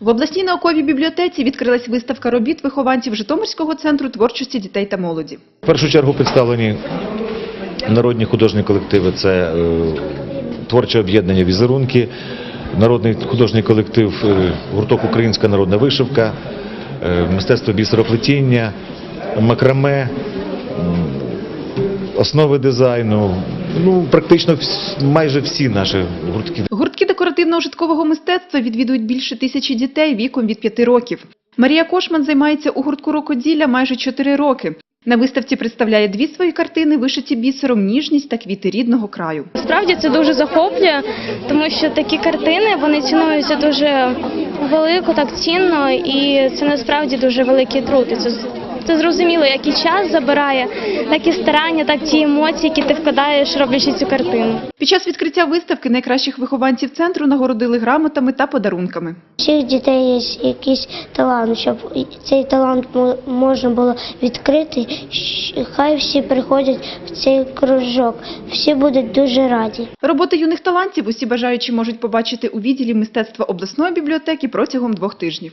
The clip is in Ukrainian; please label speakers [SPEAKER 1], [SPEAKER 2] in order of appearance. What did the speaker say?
[SPEAKER 1] В обласній науковій бібліотеці відкрилась виставка робіт вихованців Житомирського центру творчості дітей та молоді.
[SPEAKER 2] В першу чергу представлені народні художні колективи. Це е, творче об'єднання візерунки, народний художній колектив, е, гурток Українська народна вишивка, е, мистецтво бісероплетіння, макраме, основи дизайну. Ну, практично майже всі наші гуртки
[SPEAKER 1] Гуртки декоративно-ужиткового мистецтва відвідують більше тисячі дітей віком від 5 років. Марія Кошман займається у гуртку рукоділля майже 4 роки. На виставці представляє дві свої картини, вишиті бісером ніжність та квіти рідного краю.
[SPEAKER 3] Справді це дуже захоплює, тому що такі картини вони цінуються дуже велико, так цінно, і це насправді дуже великий труд. І це, це зрозуміло, як і час забирає, так і старання, так ті емоції, які ти вкладаєш, роблячи цю картину.
[SPEAKER 1] Під час відкриття виставки найкращих вихованців центру нагородили грамотами та подарунками.
[SPEAKER 4] У всіх дітей є якийсь талант, щоб цей талант мо- можна було відкрити. Хай всі приходять в цей кружок, всі будуть дуже раді.
[SPEAKER 1] Роботи юних талантів усі бажаючі можуть побачити у відділі мистецтва обласної бібліотеки протягом двох тижнів.